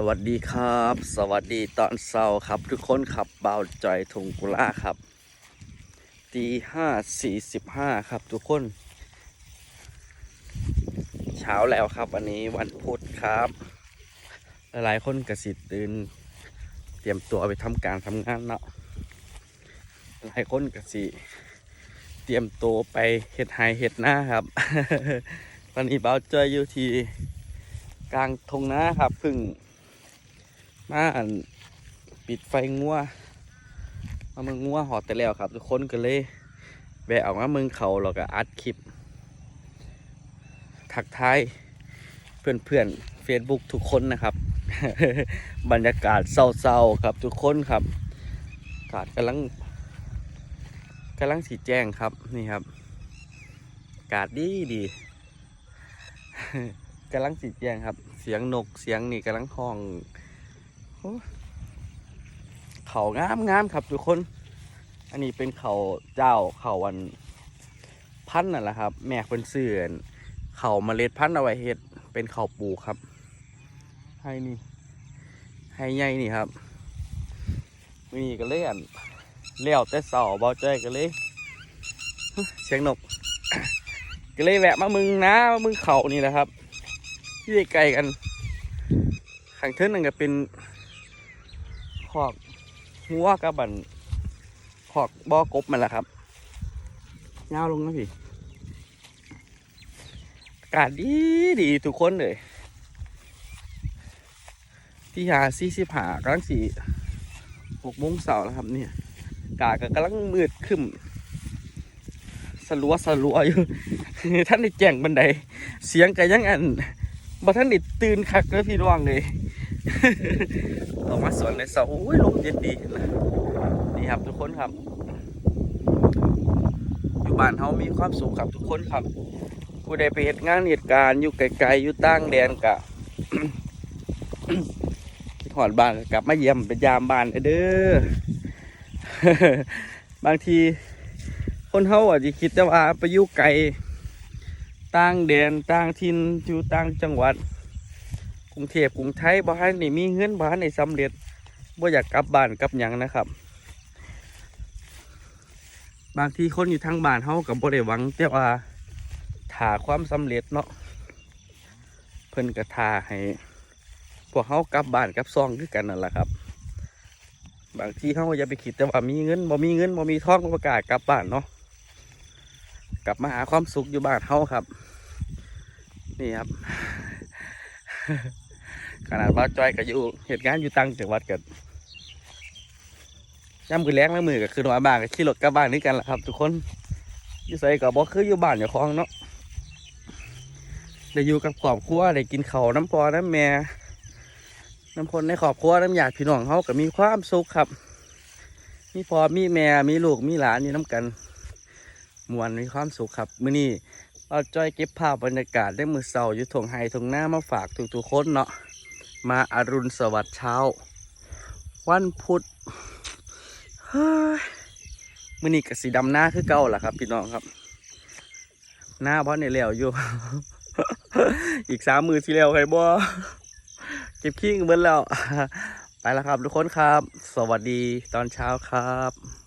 สวัสดีครับ สวัสดีตอนเช้าครับ ทุกคนครับเบาจอยทงกุล่าครับตีห้าสี่สิบห้าครับ ทุกคน เช้าแล้วครับวันนี้วันพุธครับ หลายๆคนกระสิตื่นเตรียมตัวไปทำการทำงานเนาะหลายคนกระสิเตรียมตัวไปเฮ็ดไฮเฮ็ดหน้าครับตอนนี้เบาจอยอยู่ที่กลางทงนาครับพึ่ง มาปิดไฟงัวมาเมืองงัวหอดแต่แล้วครับ ทุกคนก็เลยแวะออกมาเมืองเขาแล้วก็อัดคลิปทักทายเพื่อนเพื่อนเฟซบุ๊กทุกคนนะครับ บรรยากาศเศร้าๆครับทุกคนครับอากาศกำลังกำลังสีแจ้งครับนี่ครับอากาศดีดีกำลังสีแจ้งครับ เสียงนกเสียงนี่กำลังห้อง เขางามงามครับทุกคน อันนี้เป็นเขาเจ้าเขาวันพันนั่นแหละครับ แม่เป็นเสื่อนเขาเมล็ดพันธุ์เอาไว้เฮ็ดเป็นเขาปูครับ ให้นี่ให้ใหญ่นี่ครับนี่ก็เลยอันเลี้ยวแต่เสาเบาใจก็เลยเสียงนกก็เลยแวะมามึงนะมามึงเขานี่แหละครับที่ไกลกันข้างเทิงนั่นก็เป็น อกหัวกับบันขอกบ่อกบมันแหละครับยาวลงนะพี่อากาศดีดีทุกคนเลยที่หาสี่สิบหากำลังสี่หกโมงเสาร์แล้วครับเนี่ยอากาก็กำลังมืดขึ้นสลัวสลัวอยู่ท่านได้แจ้งบันได เสียงก็ยังอันบ่ท่านได้ตื่นคักเลยพี่น้องเลย ออกมาสวนในเสาอุ้ยลมเย็นดีนะนี่ครับทุกคนครับ อยู่บ้านเฮามีความสุขครับทุกคนครับผู้ใดไปเหตุงานเหตุการณ์อยู่ไกลๆอยู่ต่างแดนกะหอดบ้านกลับมาเยี่ยมไปยามบ้านเด้อบางทีคนเฮาอาจจะคิดแต่ว่าไปอยู่ไกลต่างแดนต่างถิ่นอยู่ต่างจังหวัด กรุงเทพกรุงไทยบ้านนี่มีเงินบ้านในสำเร็จบ่อยากกลับบ้านกลับหยังนะครับ บางทีคนอยู่ทางบ้านเฮากับบ่ได้หวังแต่ว่าถ่าความสำเร็จเนาะเพิ่นก็ท่าให้พวกเฮากลับบ้านกลับซองคือกันนั่นแหละครับ บางทีเฮาอย่าไปคิดแต่ว่ามีเงินบ่มีเงินบ่มีทองบ่กล้ากลับบ้านเนาะกลับมาหาความสุขอยู่บ้านเฮาครับ นี่ครับ ขนาดว่าจอยก็อยู่เหตุการณ์อยู่ต่างจังหวัดกันย่ำคือแรงแล้วมือก็คือว่าบ้านก็ขี่รถกลับบ้านนี่กันแหละครับ ทุกคนอยู่ใส่ก็บ่คืออยู่บ้านอยู่คลองเนาะได้อยู่กับครอบครัวได้กินข้าวน้ำพอน้ำแม่น้ำคนในครอบครัวน้ำญาติพี่น้องเขาก็มีความสุขครับมีพ่อมีแม่มีลูกมีหลานอยู่น้ำกันมวนมีความสุขครับมื้อนี้เราจอยเก็บภาพบรรยากาศได้มือเสาอยู่ทงไฮทงหน้ามาฝากทุกๆคนเนาะ มาอารุณสวัสดิ์เช้า วันพุธเฮ้ยมือนี้กับสีดำหน้าคือเก่าล่ะครับ พี่น้องครับ หน้าเพราะในแล้วอยู่ อีกสามมือที่แล้วใครบ่เก็บขี้เบิ้แล้ว ไปแล้วครับทุกคนครับ สวัสดีตอนเช้าครับ